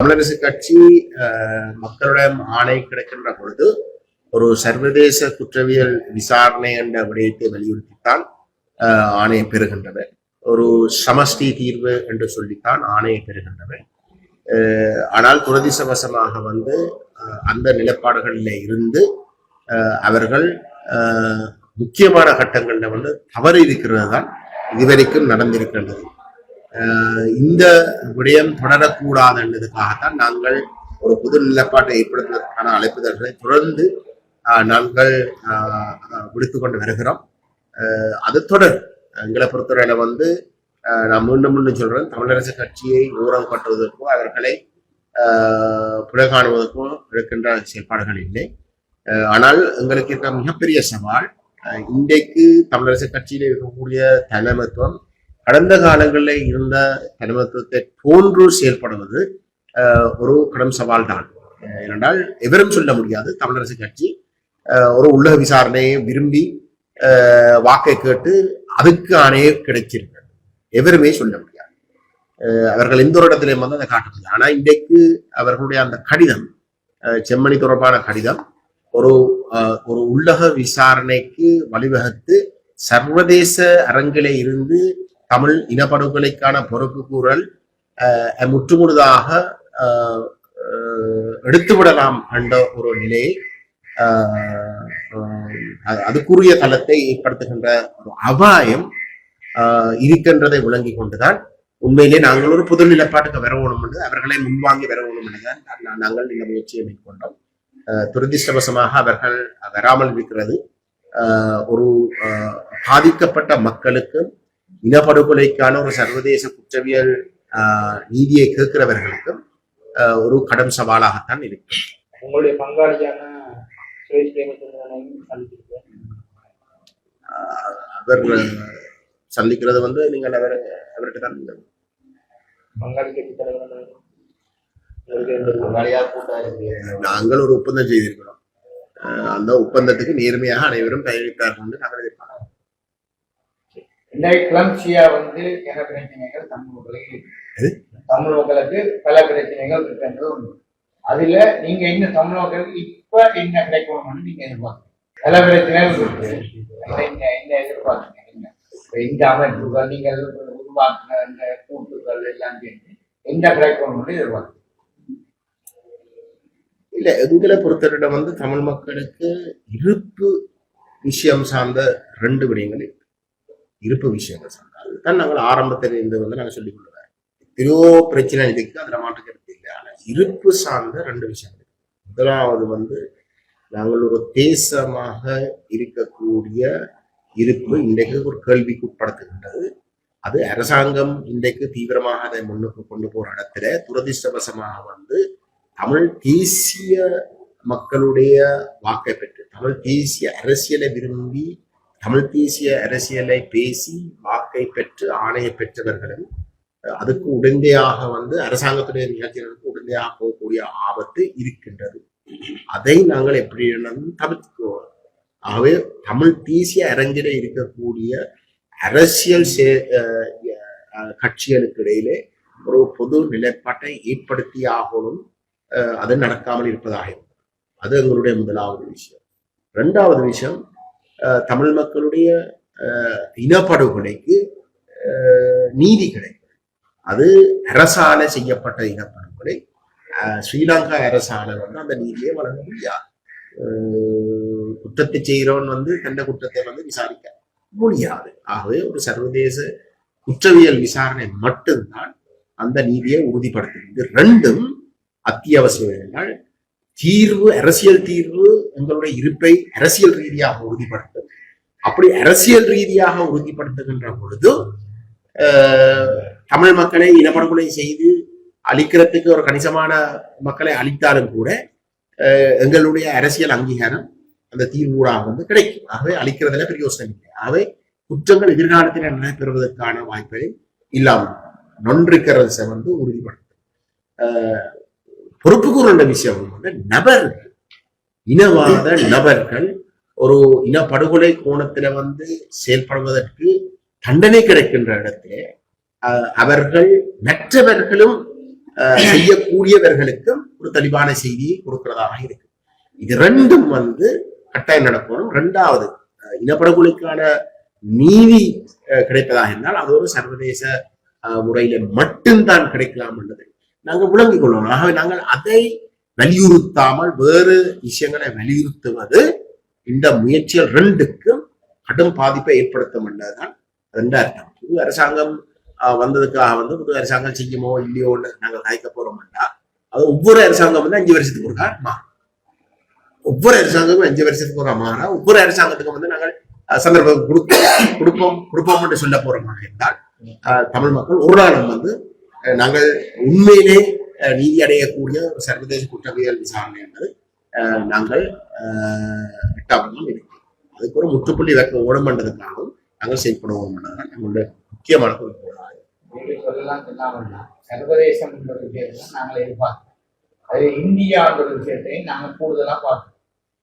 தமிழரசு கட்சி அஹ், மக்களிடம் ஆணை கிடைக்கின்ற பொழுது ஒரு சர்வதேச குற்றவியல் விசாரணை என்ற விடயத்தை வலியுறுத்தித்தான் ஆணையை பெறுகின்றன. ஒரு சமஷ்டி தீர்வு என்று சொல்லித்தான் ஆணையை பெறுகின்றன. ஆனால் துரதிசவசமாக வந்து அஹ், அந்த நிலைப்பாடுகளில் இருந்து அஹ், அவர்கள் முக்கியமான கட்டங்களில் வந்து தவறு இருக்கிறது தான் இதுவரைக்கும் நடந்திருக்கின்றது. இந்த விடயம் தொடரக்கூடாது என்பதற்காகத்தான் நாங்கள் ஒரு புது நிலைப்பாட்டை ஏற்படுத்துவதற்கான அழைப்புதல்களை தொடர்ந்து நாங்கள் விடுத்து கொண்டு வருகிறோம். அது தொடர். எங்களை பொறுத்தவரையில வந்து நான் மீண்டும் மீண்டும் சொல்றேன் தமிழரசு கட்சியை ஊரம் கட்டுவதற்கோ அவர்களை அஹ், காணுவதற்கோ இருக்கின்ற செயல்பாடுகள் இல்லை. ஆனால் எங்களுக்கு இருக்க மிகப்பெரிய சவால் இன்றைக்கு தமிழரசு கட்சியில் இருக்கக்கூடிய தலைமைத்துவம் கடந்த காலங்களில் இருந்த தலைமத்துவத்தை போன்று செயல்படுவது ஒரு கடும் சவால் தான் ஏனென்றால் எவரும் சொல்ல முடியாது தமிழரசு கட்சி அஹ், ஒரு உள்ளக விசாரணையை விரும்பி அஹ், வாக்கை கேட்டு அதுக்கு ஆணையே கிடைச்சிருக்கிறது எவருமே சொல்ல முடியாது. அஹ், அவர்கள் எந்த ஒரு இடத்திலையும் வந்து அதை காட்ட ஆனால் ஆனா இன்றைக்கு அவர்களுடைய அந்த கடிதம் அஹ், செம்மணி தொடர்பான கடிதம் ஒரு அஹ், ஒரு உள்ளக விசாரணைக்கு வழிவகுத்து சர்வதேச அரங்கிலே இருந்து தமிழ் இனப்படுகொலைக்கான பொறுப்பு கூறல் அஹ், முற்றுமுழுதாக எடுத்துவிடலாம் என்ற ஒரு நிலையை அதுக்குரிய தளத்தை ஏற்படுத்துகின்ற ஒரு அபாயம் இருக்கின்றதை விளங்கி கொண்டுதான் உண்மையிலே நாங்கள் ஒரு புது நிலப்பாட்டுக்கு வரவோணும் என்று அவர்களை முன்வாங்கி வரவோணும் என்றுதான் நாங்கள் இந்த முயற்சியை மேற்கொண்டோம். அஹ், அவர்கள் வராமல் இருக்கிறது. ஒரு அஹ், பாதிக்கப்பட்ட மக்களுக்கு இனப்படுகொலைக்கான ஒரு சர்வதேச குற்றவியல் நீதியை கேட்கிறவர்களுக்கும் ஒரு கடும் சவாலாகத்தான் இருக்கு உங்களுடைய பங்காளியான அவர் சந்திக்கிறது வந்து நீங்கள் அவர் அவர்கிட்ட தான் நீங்கள். பங்காளி கட்சி தலைவர் நாங்கள் ஒரு ஒப்பந்தம் செய்திருக்கிறோம். அந்த ஒப்பந்தத்துக்கு நேர்மையாக அனைவரும் கையெழுத்தார்கள் என்று நாங்கள் எதிர்பார்க்கிறோம். இந்த கிளம்சியா வந்து பல பிரச்சனைகள்? தமிழ் மக்களுக்கு பல பிரச்சனைகள் இருக்குன்றது ஒண்ணு அதுல நீங்க இன்னும் தமிழ் மக்களுக்கு இப்ப என்ன கிடைக்கணும்னு நீங்க எதிர்பார்க்கணும் பல பிரச்சனைகள் இருக்கு. என்ன என்ன எதிர்பார்க்கணும் என்ன? இந்த அமைப்புகள் நீங்கள் உருவாக்குன இந்த கூட்டுகள் எல்லாம் சேர்ந்து என்ன கிடைக்கணும்னு எதிர்பார்க்கணும் இல்ல எங்களை பொறுத்தவரையிடம் வந்து தமிழ் மக்களுக்கு இருப்பு விஷயம் சார்ந்த ரெண்டு விடயங்கள் இருப்பு விஷயங்கள் சார்ந்த அதுதான் நாங்கள் ஆரம்பத்தில் இருந்து வந்து நாங்கள் சொல்லிக் கொள்ளுவேன் எத்தனையோ பிரச்சனை இருக்கு அதில் மாற்று கருத்து இல்லை. ஆனால் இருப்பு சார்ந்த ரெண்டு விஷயங்கள் முதலாவது வந்து நாங்கள் ஒரு தேசமாக இருக்கக்கூடிய இருப்பு இன்றைக்கு ஒரு கேள்விக்கு உட்படுத்துகின்றது. அது அரசாங்கம் இன்றைக்கு தீவிரமாக அதை முன்னுக்கு கொண்டு போற இடத்துல துரதிர்ஷ்டவசமாக வந்து தமிழ் தேசிய மக்களுடைய வாக்கை பெற்று தமிழ் தேசிய அரசியலை விரும்பி தமிழ் தேசிய அரசியலை பேசி வாக்கை பெற்று ஆணையை பெற்றவர்களும் அதுக்கு உடந்தையாக வந்து அரசாங்கத்துடைய நிகழ்ச்சிகளுக்கு உடந்தையாக போகக்கூடிய ஆபத்து இருக்கின்றது. அதை நாங்கள் எப்படி தவிர்த்துக்குவோம் ஆகவே தமிழ் தேசிய அரங்கிலே இருக்கக்கூடிய அரசியல் சே- கட்சிகளுக்கு இடையிலே ஒரு பொது நிலைப்பாட்டை ஏற்படுத்தி ஆகணும் அது நடக்காமல் இருப்பதாக இருக்கும் அது எங்களுடைய முதலாவது விஷயம். ரெண்டாவது விஷயம் தமிழ் மக்களுடைய இனப்படுகொலைக்கு நீதி கிடைக்கும். அது அரசால செய்யப்பட்ட இனப்படுகொலை. ஸ்ரீலங்கா அரசால வந்து அந்த நீதியை வழங்க முடியாது குற்றத்தை செய்கிறவன் வந்து தந்த குற்றத்தை வந்து விசாரிக்க முடியாது. ஆகவே ஒரு சர்வதேச குற்றவியல் விசாரணை மட்டும்தான் அந்த நீதியை உறுதிப்படுத்தும் இது ரெண்டும் அத்தியாவசியம் என்றால் தீர்வு அரசியல் தீர்வு எங்களுடைய இருப்பை அரசியல் ரீதியாக உறுதிப்படுத்தும் அப்படி அரசியல் ரீதியாக உறுதிப்படுத்துகின்ற பொழுது ஆஹ், தமிழ் மக்களை இனப்படுகொலை செய்து அழிக்கிறதுக்கு ஒரு கணிசமான மக்களை அழித்தாலும் கூட எங்களுடைய அரசியல் அங்கீகாரம் அந்த தீர்வூடாக வந்து கிடைக்கும். ஆகவே அழிக்கிறதுல பிரயோசனம் இல்லை. ஆகவே குற்றங்கள் எதிர்காலத்தில் நடைபெறுவதற்கான வாய்ப்பை இல்லாமல் நொன்றிக்கிறத வந்து உறுதிப்படுத்தும். ஆஹ், பொறுப்பு கூறுகின்ற விஷயம் வந்து நபர்கள் இனவாத நபர்கள் ஒரு இனப்படுகொலை கோணத்துல வந்து செயல்படுவதற்கு தண்டனை கிடைக்கின்ற இடத்திலே அஹ், அவர்கள் மற்றவர்களும் செய்யக்கூடியவர்களுக்கும் ஒரு தெளிவான செய்தியை கொடுக்கிறதாக இருக்கு. இது ரெண்டும் வந்து கட்டாயம் நடக்கணும். ரெண்டாவது இனப்படுகொலைக்கான நீதி அஹ், கிடைப்பதாக இருந்தால் அது ஒரு சர்வதேச முறையில மட்டும்தான் கிடைக்கலாம் என்றது நாங்கள் விளங்கிக் கொள்ளணும் ஆகவே நாங்கள் அதை வலியுறுத்தாமல் வேறு விஷயங்களை வலியுறுத்துவது இந்த முயற்சிகள் ரெண்டுக்கும் கடும் பாதிப்பை ஏற்படுத்தும் என்றதுதான் ரெண்டு அர்த்தம். புது அரசாங்கம் வந்ததுக்காக வந்து புது அரசாங்கம் செய்யுமோ இல்லையோன்னு நாங்கள் தயக்க போறோம்னா அது ஒவ்வொரு அரசாங்கம் வந்து அஞ்சு வருஷத்துக்கு ஒருக்கா மாறும். ஒவ்வொரு அரசாங்கமும் அஞ்சு வருஷத்துக்கு ஒரு மாறா ஒவ்வொரு அரசாங்கத்துக்கும் வந்து நாங்கள் சந்தர்ப்பம் கொடுப்போம். கொடுப்போம் கொடுப்போம் என்று சொல்ல போறோமாக இருந்தால் தமிழ் மக்கள் ஒரு நாளும் வந்து நாங்கள் உண்மையிலே நீதி அடையக்கூடிய ஒரு சர்வதேச குற்றவியல் விசாரணை என்பது நாங்கள் ஆஹ், எட்டாவது இருக்கிறோம் அதுக்கு ஒரு முற்றுப்புள்ளி வைக்க ஓடம் பண்றதுக்காகவும் நாங்கள் செயல்படுவோம் என்றதான் நம்மளுடைய முக்கியமான குறிக்கோள். சொல்லலாம் சொல்லாமன்னா சர்வதேசம் என்ற விஷயத்தை நாங்கள் எதிர்பார்க்கிறோம். அது இந்தியான்ற விஷயத்தையும் நாங்கள் கூடுதலாக பார்க்கணும்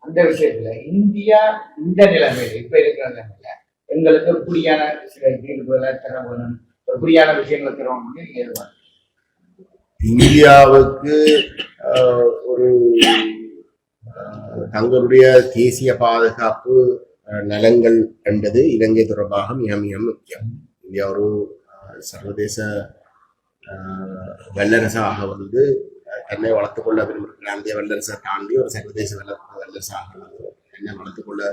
அந்த விஷயத்துல இந்தியா இந்த நிலைமையில இப்ப இருக்கிற நிலைமையில எங்களுக்கு புரியான சில தீர்வுகளை தர வேணும் புரியான விஷயங்களை தரணும்னு நீங்க எதிர்பார்க்கிறோம். இந்தியாவுக்கு ஆஹ், ஒரு தங்களுடைய தேசிய பாதுகாப்பு நலங்கள் என்பது இலங்கை தொடர்பாக மிக மிக முக்கியம். இந்தியா ஒரு சர்வதேச ஆஹ், வல்லரசாக வந்து தன்னை வளர்த்துக்கொள்ள விரும்புகிற அந்த வல்லரசை தாண்டி ஒரு சர்வதேச வல்ல வல்லரசாக வந்து தன்னை வளர்த்துக்கொள்ள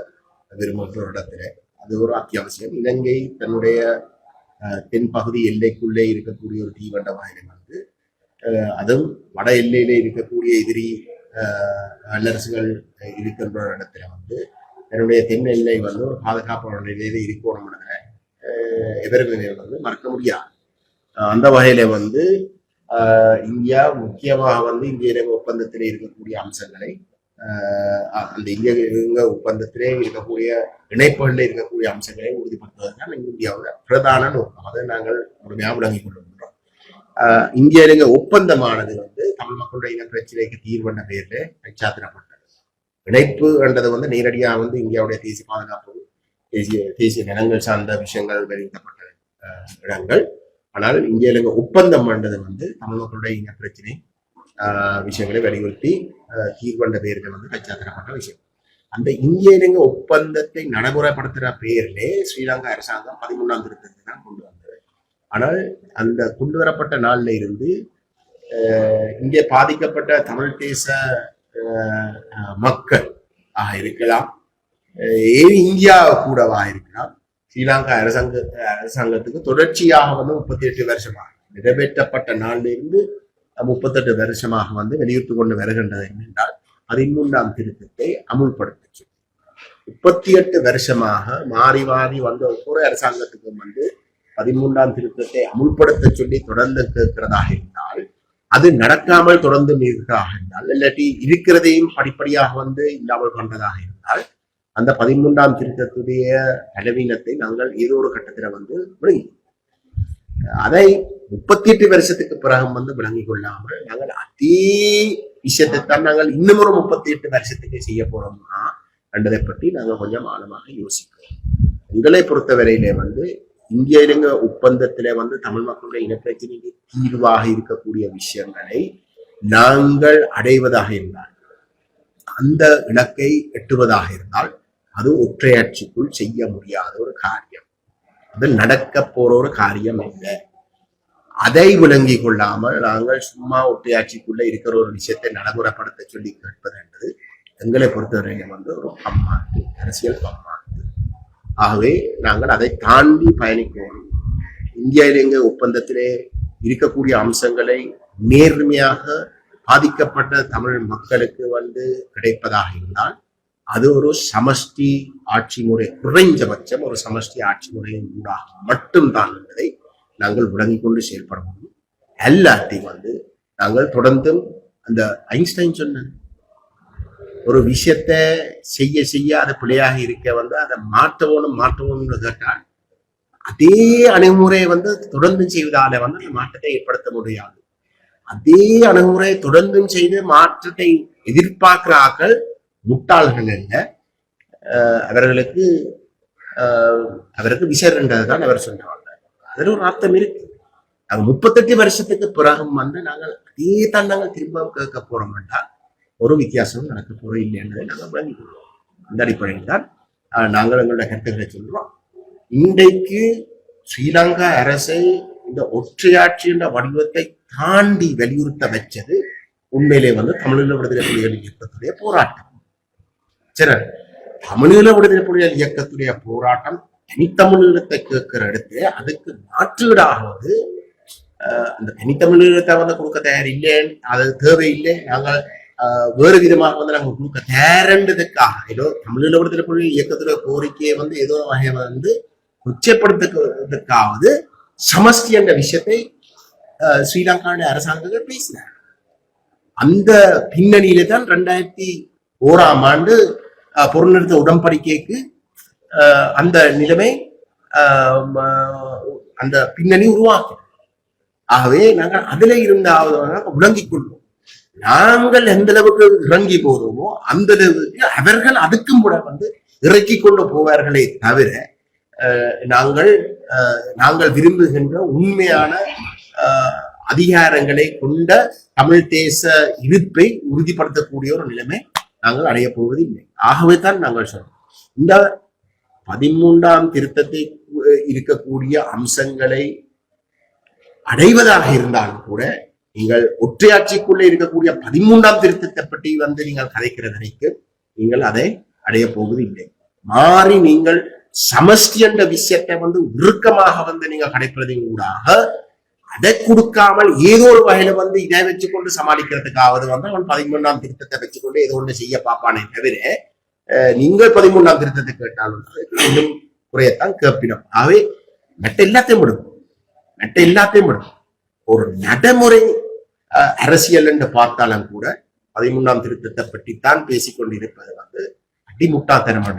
விரும்புகிற ஒரு இடத்துல. அது ஒரு அத்தியாவசியம். இலங்கை தன்னுடைய தென்பகுதி எல்லைக்குள்ளே இருக்கக்கூடிய ஒரு தீவண்டமாக வந்து அதுவும் வட எல்லையிலே இருக்கக்கூடிய எதிரி அஹ், வல்லரசுகள் இருக்கின்ற இடத்துல வந்து என்னுடைய தென் எல்லை வந்து ஒரு பாதுகாப்பான நிலையில இருக்கணும்னு எதிர்வினை வந்து மறக்க முடியாது அந்த வகையில வந்து இந்தியா முக்கியமாக வந்து இந்திய ஒப்பந்தத்திலே இருக்கக்கூடிய அம்சங்களை அந்த இந்திய ஒப்பந்தத்திலே இருக்கக்கூடிய இணைப்புகளில் இருக்கக்கூடிய அம்சங்களை உறுதிப்படுத்துவதுதான் இந்தியாவோட பிரதான நோக்கம் அதை நாங்கள் முழுமையாக விளங்கிக் கொள்கின்றோம் இந்திய இலங்கை ஒப்பந்தமானது வந்து தமிழ் மக்களுடைய இன பிரச்சனைக்கு தீர்வென்ற பெயர்ல கைச்சாத்திடப்பட்டது இணைப்பு என்றது வந்து நேரடியாக வந்து இந்தியாவுடைய தேசிய பாதுகாப்பு தேசிய தேசிய நிலங்கள் சார்ந்த விஷயங்கள் வெளியிடப்பட்ட இடங்கள். ஆனால் இந்திய இலங்கை ஒப்பந்தம் என்றது வந்து தமிழ் மக்களுடைய இன பிரச்சனை ஆஹ் விஷயங்களை வலியுறுத்தி ஆஹ் தீர்வென்ற பெயர்கள் வந்து கைச்சாத்திடப்பட்ட விஷயம். அந்த இந்திய இலங்கை ஒப்பந்தத்தை நடைமுறைப்படுத்துகிற பெயரிலே ஸ்ரீலங்கா அரசாங்கம் பதிமூணாம் திருத்தத்தை தான் கொண்டு வந்தது. ஆனால் அந்த கொண்டு வரப்பட்ட நாள்ல இருந்து இங்கே பாதிக்கப்பட்ட தமிழ் தேச மக்கள் ஆக இருக்கலாம். ஏன் இந்தியா கூடவா இருக்கலாம். ஸ்ரீலங்கா அரசாங்க அரசாங்கத்துக்கு தொடர்ச்சியாக வந்து முப்பத்தி எட்டு வருஷமாக நிறைவேற்றப்பட்ட நாளிலிருந்து முப்பத்தெட்டு வருஷமாக வந்து வெளியிட்டு கொண்டு வருகின்றது என்னென்றால் பதிமூன்றாம் திருத்தத்தை அமுல்படுத்துச்சு. முப்பத்தி எட்டு வருஷமாக மாறி மாறி வந்த ஒவ்வொரு அரசாங்கத்துக்கும் வந்து பதிமூன்றாம் திருத்தத்தை அமுல்படுத்த சொல்லி தொடர்ந்து கேட்கிறதாக இருந்தால் அது நடக்காமல் தொடர்ந்து இருக்கிறதாக இருந்தால் இல்லாட்டி இருக்கிறதையும் படிப்படியாக வந்து இல்லாமல் பண்றதாக இருந்தால் அந்த பதிமூன்றாம் திருத்தத்துடைய பலவீனத்தை நாங்கள் ஏதோ ஒரு கட்டத்துல வந்து விளங்கி அதை முப்பத்தி எட்டு வருஷத்துக்கு பிறகு வந்து விளங்கிக் கொள்ளாமல் நாங்கள் அதே விஷயத்தை தான் நாங்கள் இன்னும் ஒரு முப்பத்தி எட்டு வருஷத்துக்கு செய்ய போறோம்னா என்றதை பற்றி நாங்கள் கொஞ்சம் ஆழமாக யோசிக்கிறோம். எங்களை பொறுத்தவரையிலே வந்து இந்திய இலங்கை ஒப்பந்தத்திலே வந்து தமிழ் மக்களுடைய இனப்பிரச்சனைக்கு தீர்வாக இருக்கக்கூடிய விஷயங்களை நாங்கள் அடைவதாக இருந்தால் அந்த இலக்கை எட்டுவதாக இருந்தால் அது ஒற்றையாட்சிக்குள் செய்ய முடியாத ஒரு காரியம். அது நடக்க போற ஒரு காரியம் இல்லை அதை விளங்கிக் கொள்ளாமல் நாங்கள் சும்மா ஒற்றையாட்சிக்குள்ள இருக்கிற ஒரு விஷயத்தை நடைமுறைப்படுத்த சொல்லி கேட்பது என்பது எங்களை பொறுத்தவரையிலும் வந்து ஒரு பம்மாட்டு அரசியல் அம்மா ஆகவே நாங்கள் அதை தாண்டி பயணிக்கிறோம் இந்திய இலங்கை ஒப்பந்தத்திலே இருக்கக்கூடிய அம்சங்களை நேர்மையாக பாதிக்கப்பட்ட தமிழ் மக்களுக்கு வந்து கிடைப்பதாக இருந்தால் அது ஒரு சமஷ்டி ஆட்சி முறை குறைஞ்சபட்சம் ஒரு சமஷ்டி ஆட்சி முறையின் ஊடாக மட்டும்தான் என்பதை நாங்கள் விளங்கிக் கொண்டு செயல்பட முடியும். எல்லாத்தையும் வந்து நாங்கள் தொடர்ந்தும் அந்த ஐன்ஸ்டைன் சொன்ன ஒரு விஷயத்த செய்ய செய்ய அது பிழையாக இருக்க வந்து அதை மாற்றவோனும் மாற்றவோம்னு கேட்டால் அதே அணுகுமுறையை வந்து தொடர்ந்து செய்வதால வந்து அந்த மாற்றத்தை ஏற்படுத்த முடியாது. அதே அணுகுமுறையை தொடர்ந்தும் செய்து மாற்றத்தை எதிர்பார்க்கிற ஆக்கள் முட்டாள்கள் அல்ல. அவர்களுக்கு அவருக்கு விசர்ன்றது தான் அவர் சொன்னாங்க அதில் ஒரு அர்த்தம் இருக்கு. நாங்கள் முப்பத்தெட்டு வருஷத்துக்கு பிறகும் வந்து நாங்கள் அதே தான் நாங்கள் திரும்ப கேட்க போறோம்னா ஒரு வித்தியாசமும் நடக்க போறோம் இல்லைன்றதை நாங்கள் விளங்கிக் கொள்வோம் அந்த அடிப்படையில் தான் நாங்கள் எங்களோட கருத்துக்களை சொல்றோம். இன்றைக்கு ஸ்ரீலங்கா அரசை இந்த ஒற்றையாட்சி என்ற வடிவத்தை தாண்டி வலியுறுத்த வச்சது உண்மையிலே வந்து தமிழீழ விடுதலை புலிகள் இயக்கத்துடைய போராட்டம். சரி தமிழீழ விடுதலை புலிகள் இயக்கத்துடைய போராட்டம் தனித்தமிழீழத்தை கேட்கிற இடத்து அதுக்கு மாற்றீடாகிறது ஆஹ், அந்த தனித்தமிழீழத்தை வந்து கொடுக்க தயார் இல்லை அது தேவையில்லை. நாங்கள் வேறு விதமாக வந்து நாங்கள் கொடுக்க தேரண்டதுக்காக ஏதோ தமிழீழ விடுதலை புலிகள் இயக்கத்துல கோரிக்கையை வந்து ஏதோ ஒரு வகையை வந்து உச்சப்படுத்துவதற்காவது சமஸ்டி என்ற விஷயத்தை ஸ்ரீலங்காவுடைய அரசாங்கங்கள் பேசினார் அந்த பின்னணியில தான் ரெண்டாயிரத்தி ஓராம் ஆண்டு பொருள்நிறுத்த உடன்படிக்கைக்கு ஆஹ், அந்த நிலைமை ஆஹ், அந்த பின்னணி உருவாக்கும் ஆகவே நாங்கள் அதில் இருந்தாவது விளங்கிக் கொள்வோம் நாங்கள் எந்த அளவுக்கு இறங்கி போறோமோ அந்த அளவுக்கு அவர்கள் அதுக்கும் கூட வந்து இறக்கி கொண்டு போவார்களே தவிர நாங்கள் நாங்கள் விரும்புகின்ற உண்மையான அதிகாரங்களை கொண்ட தமிழ் தேச இருப்பை உறுதிப்படுத்தக்கூடிய ஒரு நிலைமை நாங்கள் அடைய போவது இல்லை ஆகவே தான் நாங்கள் சொல்றோம். இந்த பதிமூன்றாம் திருத்தத்தை இருக்கக்கூடிய அம்சங்களை அடைவதாக இருந்தாலும் கூட நீங்கள் ஒற்றையாட்சிக்குள்ளே இருக்கக்கூடிய பதிமூன்றாம் திருத்தத்தை பற்றி வந்து நீங்கள் கதைக்கிறதனைக்கு நீங்கள் அதை அடைய போவது இல்லை மாறி நீங்கள் சமஷ்டி என்ற விஷயத்தை வந்து உருக்கமாக வந்து நீங்க கடைப்பிறதின் ஊடாக அதை கொடுக்காமல் ஏதோ ஒரு வகையில வந்து இதை வச்சுக்கொண்டு சமாளிக்கிறதுக்காவது வந்து அவன் பதிமூன்றாம் திருத்தத்தை வச்சுக்கொண்டு ஏதோ ஒன்று செய்ய பார்ப்பானே தவிர நீங்கள் பதிமூன்றாம் திருத்தத்தை கேட்டாலும் இன்னும் குறையத்தான் கேட்பினோம் ஆகவே மற்ற எல்லாத்தையும் விடும். மற்ற எல்லாத்தையும் விடும். ஒரு நடைமுறை அரசியல் என்று பார்த்தாலும் கூட பதிமூன்றாம் திருத்தத்தை பற்றி தான் பேசிக்கொண்டிருப்பது வந்து அடிமுட்டாத்தனமான